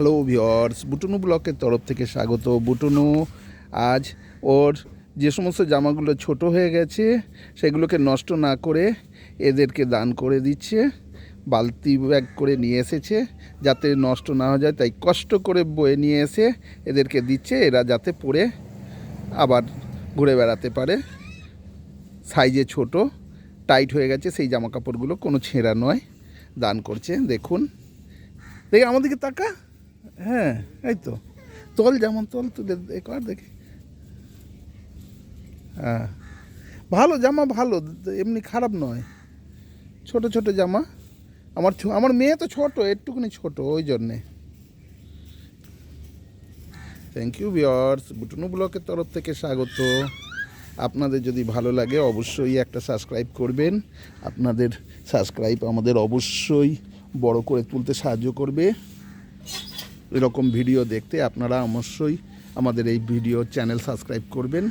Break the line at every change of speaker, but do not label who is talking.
Hello viewers বুটুনু ব্লকের তরফ থেকে স্বাগত। বুটুনু, আজ ওর যে সমস্ত জামাগুলো ছোট হয়ে গেছে, সেগুলোকে নষ্ট না করে এদেরকে দান করে দিচ্ছে, বালতি ব্যাগ করে নিয়ে এসেছে, যাতে নষ্ট না হয়ে যায়, তাই কষ্ট করে বয়ে নিয়ে এসে এদেরকে দিচ্ছে, এরা যাতে পরে আবার ঘুরে বেড়াতে পারে। সাইজে ছোট, টাইট হয়ে গেছে, সেই জামা কাপড়গুলো কোনো ছেঁড়া নয়, দান করছে। দেখুন, দেখে আমাদেরকে তাকা। হ্যাঁ এই তো। তল যেমন তল তুলে একবার দেখি। হ্যাঁ। ভালো জামা ভালো, এমনি খারাপ নয়। ছোট ছোট জামা। আমার আমার মেয়ে তো ছোট, একটুখানি ছোট, ওই জন্যে। থ্যাংক ইউ বিয়ার্স বুটনু ব্লকের তরফ থেকে স্বাগত। আপনাদের যদি ভালো লাগে, অবশ্যই একটা সাবস্ক্রাইব করবেন। আপনাদের সাবস্ক্রাইব আমাদের অবশ্যই বড় করে তুলতে সাহায্য করবে। এরকম ভিডিও দেখতে আপনারা অবশ্যই আমাদের এই ভিডিও চ্যানেল সাবস্ক্রাইব করবেন।